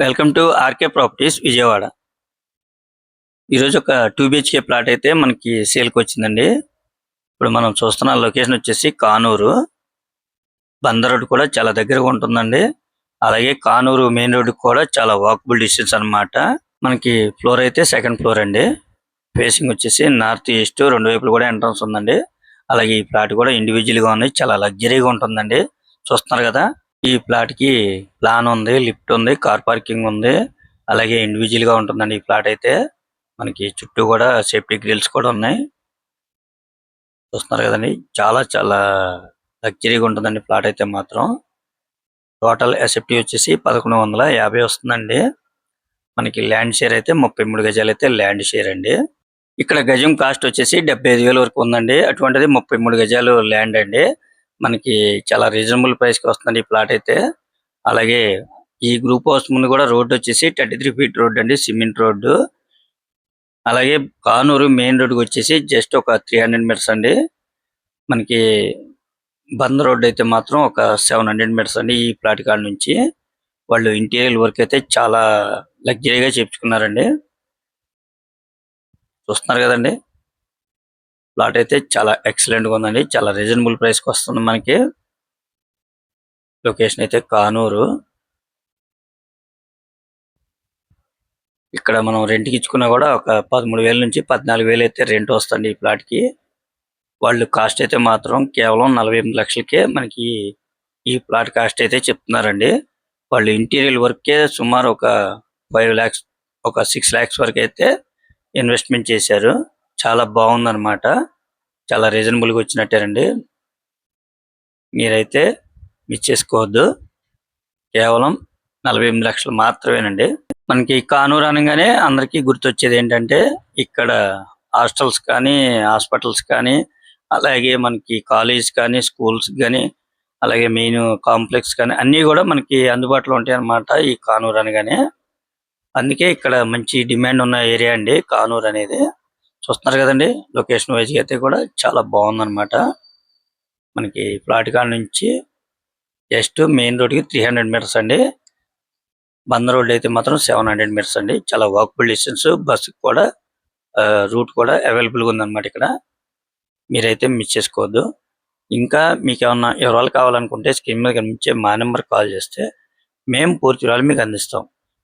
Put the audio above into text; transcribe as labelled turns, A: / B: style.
A: Welcome to RK properties Vijayawada. ఈరోజు ఒక two BHK plot అయితే మనకి సేల్కి వచ్చిందండి. ఇప్పుడు మనం చూస్తున్న లొకేషన్ వచ్చేసి కానూరు. బందర్ రోడ్ కూడా చాలా దగ్గరగా ఉంటుందండి. అలాగే కానూరు మెయిన్ రోడ్ కూడా చాలా వాకబుల్ డిస్టెన్స్ అన్నమాట. మనకి ఫ్లోర్ అయితే సెకండ్ ఫ్లోర్ అండి. ఫేసింగ్ వచ్చేసి నార్త్ ఈస్ట్ రెండు వైపులు కూడా ఎంట్రన్స్ ఉందండి. అలాగే ఈ ప్లాట్ కూడా ఇండివిజువల్గా ఉంది చాలా లగ్జరీగా ఉంటుందండి. చూస్తున్నారు కదా ఈ ప్లాట్కి ప్లాన్ ఉంది లిఫ్ట్ ఉంది కార్ పార్కింగ్ ఉంది. అలాగే ఇండివిజువల్గా ఉంటుందండి ఈ ప్లాట్ అయితే. మనకి చుట్టూ కూడా సేఫ్టీ గ్రిల్స్ కూడా ఉన్నాయి. చూస్తున్నారు కదండి చాలా చాలా లగ్జరీగా ఉంటుందండి ప్లాట్ అయితే మాత్రం. టోటల్ ఎసెప్టీ వచ్చేసి పదకొండు వందల యాభై వస్తుందండి. మనకి ల్యాండ్ షేర్ అయితే ముప్పై మూడు గజాలు అయితే ల్యాండ్ షేర్ అండి. ఇక్కడ గజం కాస్ట్ వచ్చేసి డెబ్బై ఐదు వేల వరకు ఉందండి. అటువంటిది ముప్పై మూడు గజాలు ల్యాండ్ అండి. మనకి చాలా రీజనబుల్ ప్రైస్కి వస్తుంది ఈ ప్లాట్ అయితే. అలాగే ఈ గ్రూప్ హౌస్ ముందు కూడా రోడ్ వచ్చేసి థర్టీ త్రీ ఫీట్ రోడ్ అండి సిమెంట్ రోడ్డు. అలాగే కానూరు మెయిన్ రోడ్ వచ్చేసి జస్ట్ ఒక త్రీ హండ్రెడ్ మీటర్స్ అండి. మనకి బంద్ రోడ్ అయితే మాత్రం ఒక సెవెన్ హండ్రెడ్ మీటర్స్ అండి ఈ ప్లాట్ కాడ నుంచి. వాళ్ళు ఇంటీరియర్ వర్క్ అయితే చాలా లగ్జరీగా చేపించుకున్నారండి. చూస్తున్నారు కదండి. ప్లాట్ అయితే చాలా ఎక్సలెంట్గా ఉందండి. చాలా రీజనబుల్ ప్రైస్కి వస్తుంది మనకి. లొకేషన్ అయితే కానూరు ఇక్కడ మనం రెంట్కి ఇచ్చుకున్నా కూడా ఒక పదమూడు వేల నుంచి పద్నాలుగు వేలు అయితే రెంట్ వస్తుంది ఈ ప్లాట్కి. వాళ్ళు కాస్ట్ అయితే మాత్రం కేవలం నలభై ఎనిమిది లక్షలకే మనకి ఈ ప్లాట్ కాస్ట్ అయితే చెప్తున్నారండి. వాళ్ళు ఇంటీరియర్ వర్కే సుమారు ఒక ఫైవ్ లాక్స్ ఒక సిక్స్ లాక్స్ వరకు అయితే ఇన్వెస్ట్మెంట్ చేశారు. చాలా బాగుందన్నమాట. చాలా రీజనబుల్గా వచ్చినట్టేనండి. మీరైతే మిస్ చేసుకోవద్దు. కేవలం నలభై ఎనిమిది లక్షలు మాత్రమేనండి. మనకి కానూరు అనగానే అందరికీ గుర్తొచ్చేది ఏంటంటే ఇక్కడ హాస్టల్స్ కానీ హాస్పిటల్స్ కానీ అలాగే మనకి కాలేజ్ కానీ స్కూల్స్ కానీ అలాగే మెయిన్ కాంప్లెక్స్ కానీ అన్నీ కూడా మనకి అందుబాటులో ఉంటాయి అన్నమాట ఈ కానూరు అనగానే. అందుకే ఇక్కడ మంచి డిమాండ్ ఉన్న ఏరియా అండి కానూరు అనేది. చూస్తున్నారు కదండి. లొకేషన్ వైజ్గా అయితే కూడా చాలా బాగుందన్నమాట. మనకి ఫ్లాట్ కాడ నుంచి జస్ట్ మెయిన్ రోడ్కి త్రీ హండ్రెడ్ మీటర్స్ అండి. బందర్ రోడ్ అయితే మాత్రం సెవెన్ హండ్రెడ్ మీటర్స్ అండి. చాలా వాకబుల్ డిస్టెన్స్ బస్సు కూడా రూట్ కూడా అవైలబుల్గా ఉందన్నమాట ఇక్కడ. మీరైతే మిస్ చేసుకోవద్దు. ఇంకా మీకు ఏమన్నా వివరాలు కావాలనుకుంటే స్క్రీన్ మీద కనిపించే మా నెంబర్ కాల్ చేస్తే మేము పూర్తి వివరాలు మీకు అందిస్తాం.